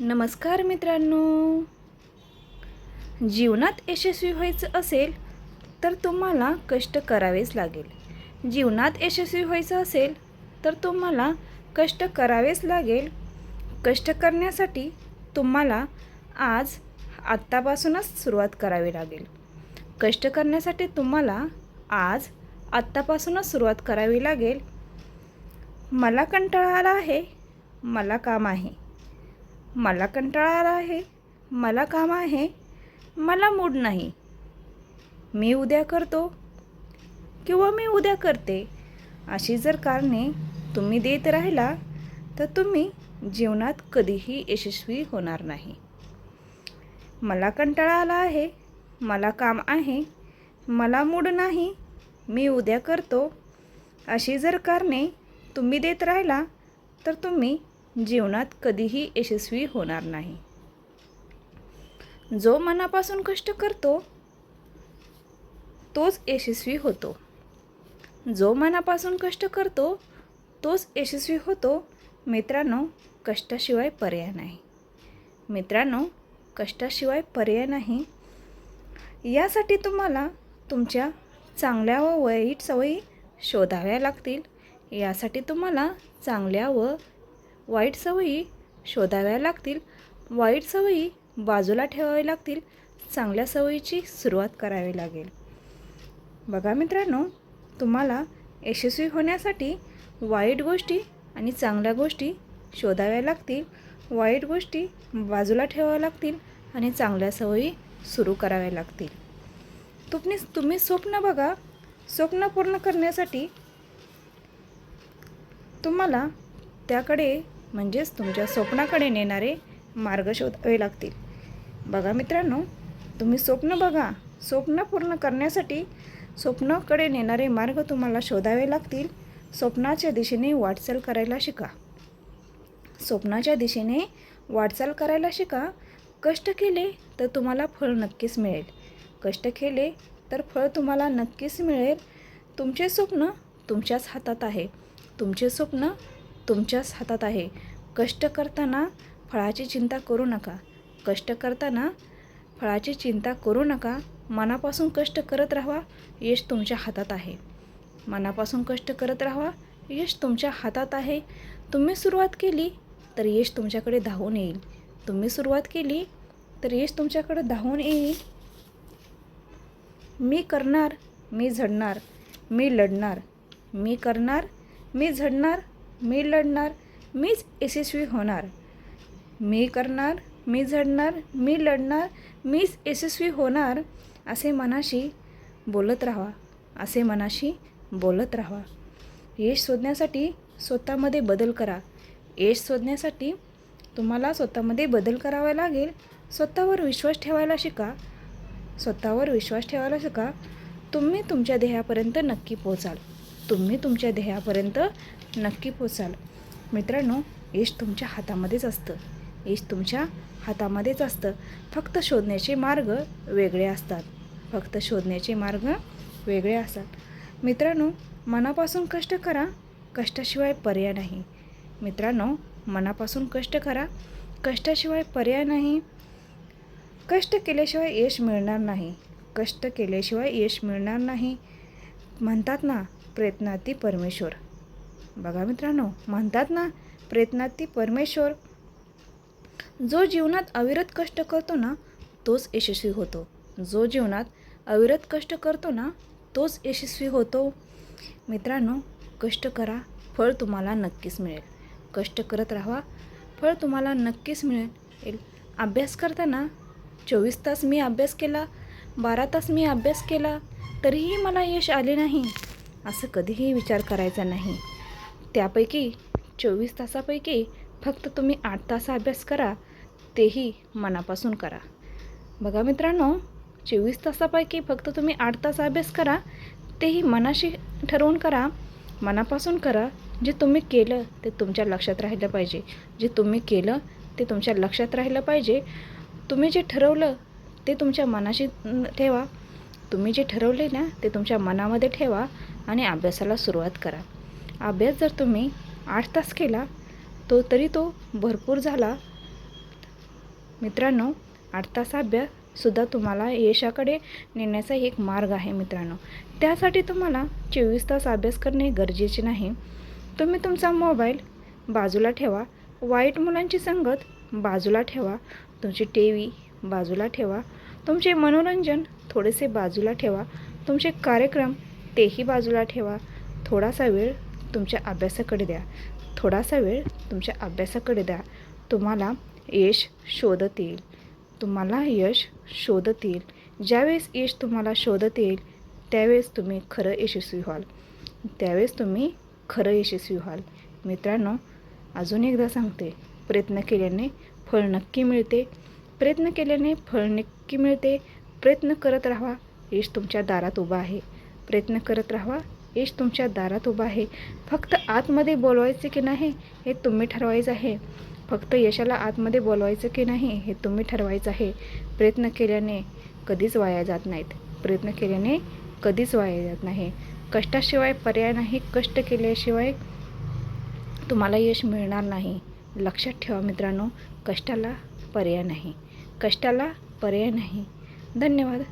नमस्कार मित्रांनो. जीवनात यशस्वी व्हायचं असेल तर तुम्हाला कष्ट करावेच लागेल. जीवनात यशस्वी व्हायचं असेल तर तुम्हाला कष्ट करावेच लागेल. कष्ट करण्यासाठी तुम्हाला आज आत्तापासूनच सुरुवात करावी लागेल. कष्ट करण्यासाठी तुम्हाला आज आत्तापासूनच सुरुवात करावी लागेल. मला कंटाळा आला आहे मला काम आहे. मला कंटाळा आला आहे मला काम आहे मला मूड नाही. मी उद्या करतो किंवा मी उद्या करते अशी जर कारणे तुम्ही देत राहिला तर तुम्ही जीवनात कधीही यशस्वी होणार नाही. मला कंटाळा आला आहे मला काम आहे मला मूड नाही मी उद्या करतो अशी जर कारणे तुम्ही देत राहिला तर तुम्ही जीवनात कधीही यशस्वी होणार नाही. जो मनापासून कष्ट करतो तोच यशस्वी होतो. जो मनापासून कष्ट करतो तोच यशस्वी होतो. मित्रांनो कष्टाशिवाय पर्याय नाही. मित्रांनो कष्टाशिवाय पर्याय नाही. यासाठी तुम्हाला तुमच्या चांगल्या व वाईट सवयी शोधाव्या लागतील. यासाठी तुम्हाला चांगल्या व वाईट सवयी शोधाव्या लागतील वाईट सवयी बाजूला ठेवाव्या लागतील चांगल्या सवयीची सुरुवात करावी लागेल. बघा मित्रांनो तुम्हाला यशस्वी होण्यासाठी वाईट गोष्टी आणि चांगल्या गोष्टी शोधाव्या लागतील वाईट गोष्टी बाजूला ठेवाव्या लागतील आणि चांगल्या सवयी सुरू कराव्या लागतील. तुम्ही तुम्ही स्वप्न बघा स्वप्न पूर्ण करण्यासाठी तुम्हाला त्याकडे म्हणजेच तुमच्या स्वप्नाकडे नेणारे मार्ग शोधावे लागतील. बघा मित्रांनो तुम्ही स्वप्न बघा. स्वप्न पूर्ण करण्यासाठी स्वप्नाकडे नेणारे मार्ग तुम्हाला शोधावे लागतील. स्वप्नाच्या दिशेने वाटचाल करायला शिका. स्वप्नाच्या दिशेने वाटचाल करायला शिका. कष्ट केले तर तुम्हाला फळ नक्कीच मिळेल. कष्ट केले तर फळ तुम्हाला नक्कीच मिळेल. तुमचे स्वप्न तुमच्याच हातात आहे. तुमचे स्वप्न तुमच्याच हातात आहे. कष्ट करताना फळाची चिंता करू नका. कष्ट करताना फळाची चिंता करू नका. मनापासून कष्ट करत राहा यश तुमच्या हातात आहे. मनापासून कष्ट करत राहा यश तुमच्या हातात आहे. तुम्ही सुरुवात केली तर यश तुमच्याकडे धावून येईल. तुम्ही सुरुवात केली तर यश तुमच्याकडे धावून येईल. मी करणार मी झडणार मी लढणार. मी करणार मी झडणार मी लढणार मीच यशस्वी होणार. मी करणार मी झडणार मी लढणार मीच यशस्वी होणार असे मनाशी बोलत राहा असे मनाशी बोलत राहा. यश शोधण्यासाठी स्वतःमध्ये बदल करा. यश शोधण्यासाठी तुम्हाला स्वतःमध्ये बदल करावा लागेल. स्वतःवर विश्वास ठेवायला शिका. स्वतःवर विश्वास ठेवायला शिका. तुम्ही तुमच्या ध्येयापर्यंत नक्की पोचाल तुम्ही तुमच्या ध्येयापर्यंत नक्की पोचाल. मित्रांनो यश तुमच्या हातामध्येच असतं. यश तुमच्या हातामध्येच असतं. फक्त शोधण्याचे मार्ग वेगळे असतात. फक्त शोधण्याचे मार्ग वेगळे असतात. मित्रांनो मनापासून कष्ट करा. कष्टाशिवाय पर्याय नाही. मित्रांनो मनापासून कष्ट करा. कष्टाशिवाय पर्याय नाही. कष्ट केल्याशिवाय यश मिळणार नाही. कष्ट केल्याशिवाय यश मिळणार नाही. म्हणतात ना प्रयत्नाती परमेश्वर. बघा मित्रांनो म्हणतात ना प्रयत्नाती परमेश्वर जो जीवनात अविरत कष्ट करतो ना तोच यशस्वी होतो. जो जीवनात अविरत कष्ट करतो ना तोच यशस्वी होतो. मित्रांनो कष्ट करा फळ तुम्हाला नक्कीच मिळेल. कष्ट करत राहा फळ तुम्हाला नक्कीच मिळेल. अभ्यास करताना चोवीस तास मी अभ्यास केला बारा तास मी अभ्यास केला तरीही मला यश आले नाही. असं कधीही विचार करायचा नाही. त्यापैकी चोवीस तासापैकी फक्त तुम्ही आठ तास अभ्यास करा तेही मनापासून करा. बघा मित्रांनो चोवीस तासापैकी फक्त तुम्ही आठ तास अभ्यास करा तेही मनाशी ठरवून करा मनापासून करा जे तुम्ही केलं ते तुमच्या लक्षात राहिलं पाहिजे. जे तुम्ही केलं ते तुमच्या लक्षात राहिलं पाहिजे. तुम्ही जे ठरवलं ते तुमच्या मनाशी ठेवा. तुम्ही जे ठरवले ना ते तुमच्या मनामध्ये ठेवा आणि अभ्यासाला सुरुवात करा. अभ्यास जर तुम्ही आठ तास केला तो तरी तो भरपूर झाला. मित्रांनो आठ तास अभ्याससुद्धा तुम्हाला यशाकडे नेण्याचा एक मार्ग आहे मित्रांनो. त्यासाठी तुम्हाला चोवीस तास अभ्यास करणे गरजेचे नाही. तुम्ही तुमचा मोबाईल बाजूला ठेवा. वाईट मुलांची संगत बाजूला ठेवा. तुमची टी व्ही बाजूला ठेवा. तुमचे मनोरंजन थोडेसे बाजूला ठेवा. तुमचे कार्यक्रम तेही बाजूला ठेवा. थोडासा वेळ तुमच्या अभ्यासाकडे द्या. थोडासा वेळ तुमच्या अभ्यासाकडे द्या. तुम्हाला यश शोधत येईल. तुम्हाला यश शोधत येईल. ज्यावेळेस यश तुम्हाला शोधत येईल त्यावेळेस तुम्ही खरं यशस्वी व्हाल. त्यावेळेस तुम्ही खरं यशस्वी व्हाल. मित्रांनो अजून एकदा सांगते प्रयत्न केल्याने फळ नक्की मिळते. प्रयत्न केल्याने फळ नक्की मिळते. प्रयत्न करत राहा यश तुमच्या दारात उभा आहे. प्रयत्न करत राहा यश तुमच्या दारात उभा आहे. फक्त आतमध्ये बोलवायचं की नाही हे तुम्ही ठरवायचं आहे. फक्त यशाला आतमध्ये बोलवायचं की नाही हे तुम्ही ठरवायचं आहे. प्रयत्न केल्याने कधीच वाया जात नाहीत. प्रयत्न केल्याने कधीच वाया जात नाही. कष्टाशिवाय पर्याय नाही. कष्ट केल्याशिवाय तुम्हाला यश मिळणार नाही. लक्षात ठेवा मित्रांनो कष्टाला पर्याय नाही. कष्टाला पर्याय नाही. धन्यवाद.